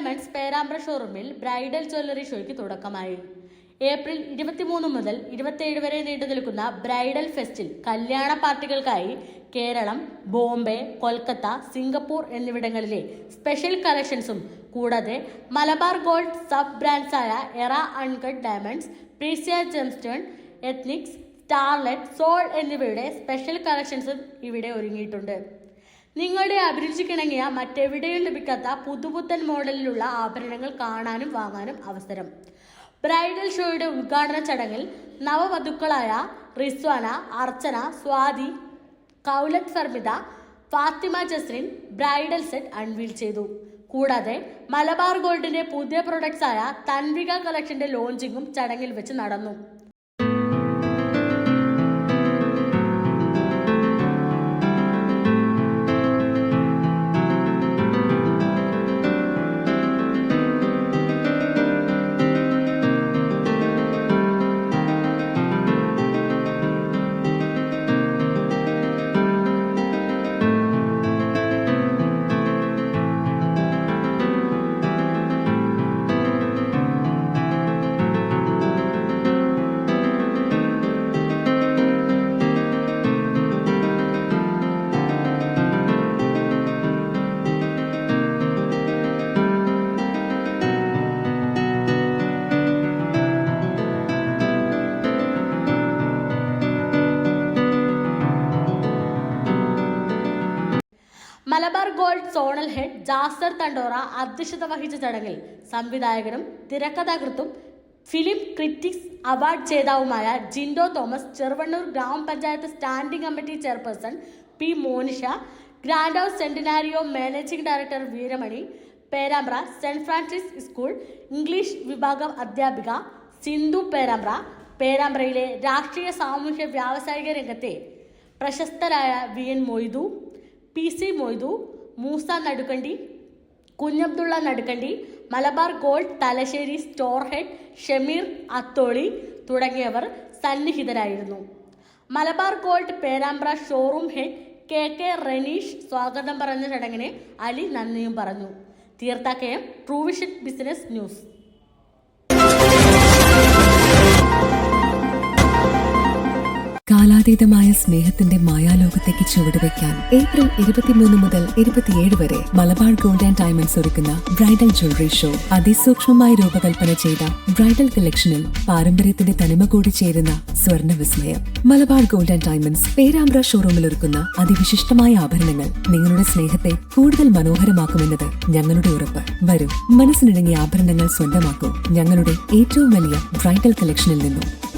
Diamonds Perambra ഷോറൂമിൽ bridal jewellery ഷോയ്ക്ക് തുടക്കമായി. ഏപ്രിൽ ഇരുപത്തിമൂന്ന് മുതൽ ഇരുപത്തിയേഴ് വരെ നീണ്ടു നിൽക്കുന്ന ബ്രൈഡൽ ഫെസ്റ്റിൽ കല്യാണ പാർട്ടികൾക്കായി കേരളം ബോംബെ കൊൽക്കത്ത സിംഗപ്പൂർ എന്നിവിടങ്ങളിലെ സ്പെഷ്യൽ കളക്ഷൻസും കൂടാതെ Malabar gold sub ബ്രാൻഡ്സായ Era uncut diamonds Precia gemstone Ethnix Starlet Zoul എന്നിവയുടെ സ്പെഷ്യൽ കളക്ഷൻസും ഇവിടെ ഒരുങ്ങിയിട്ടുണ്ട്. നിങ്ങളുടെ അഭിരുചിക്കിണങ്ങിയ മറ്റെവിടെയും ലഭിക്കാത്ത പുതുപുത്തൻ മോഡലിലുള്ള ആഭരണങ്ങൾ കാണാനും വാങ്ങാനും അവസരം. ബ്രൈഡൽ ഷോയുടെ ഉദ്ഘാടന ചടങ്ങിൽ നവവധുക്കളായ Rizwana Archana Swathi Koulath Farmitha Fathima Jasrin bridal set unveil ചെയ്തു. കൂടാതെ മലബാർ ഗോൾഡിന്റെ പുതിയ പ്രൊഡക്ട്സായ തൻവിക കളക്ഷന്റെ ലോഞ്ചിങ്ങും ചടങ്ങിൽ വെച്ച് നടന്നു. Malabar Gold zonal head Jasar Thandora അധ്യക്ഷത വഹിച്ച ചടങ്ങിൽ സംവിധായകനും തിരക്കഥാകൃത്തും film critics award ജേതാവുമായ Jindo Thomas Cheruvannur grama panchayat standing committee chairperson P Monisha grand house Centenario managing director Veeramani Perambra saint Francis school English വിഭാഗം അധ്യാപിക സിന്ധു പേരാമ്പ്ര പേരാമ്പ്രയിലെ രാഷ്ട്രീയ സാമൂഹ്യ വ്യാവസായിക രംഗത്തെ പ്രശസ്തരായ V N Moidu P C Moidu Moosa Nadukkandi Kunhabdulla Nadukkandi Malabar Gold Thalassery store head Shameer Atholi തുടങ്ങിയവർ സന്നിഹിതരായിരുന്നു. Malabar Gold Perambra showroom head K K Raneesh സ്വാഗതം പറഞ്ഞ ചടങ്ങിന് അലി നന്ദിയും പറഞ്ഞു. തീർത്ത എം ട്രൂവിഷൻ ബിസിനസ് ന്യൂസ്. കാലാതീതമായ സ്നേഹത്തിന്റെ മായാലോകത്തേക്ക് ചുവടുവെക്കാൻ ഏപ്രിൽ ഇരുപത്തിമൂന്ന് മുതൽ ഇരുപത്തിയേഴ് വരെ മലബാർ ഗോൾഡ് ആൻഡ് ഡയമണ്ട്സ് ഒരുക്കുന്ന ബ്രൈഡൽ ജ്വല്ലറി ഷോ അതിസൂക്ഷ്മമായി രൂപകൽപ്പന ചെയ്ത ബ്രൈഡൽ കളക്ഷനിൽ പാരമ്പര്യത്തിന്റെ തനിമ കൂടി ചേരുന്ന സ്വർണ വിസ്മയം. Malabar gold and diamonds Perambra ഷോറൂമിൽ ഒരുക്കുന്ന അതിവിശിഷ്ടമായ ആഭരണങ്ങൾ നിങ്ങളുടെ സ്നേഹത്തെ കൂടുതൽ മനോഹരമാക്കുമെന്നത് ഞങ്ങളുടെ ഉറപ്പ്. വരും മനസ്സിനിണങ്ങിയ ആഭരണങ്ങൾ സ്വന്തമാക്കൂ ഞങ്ങളുടെ ഏറ്റവും വലിയ ബ്രൈഡൽ കളക്ഷനിൽ നിന്നും.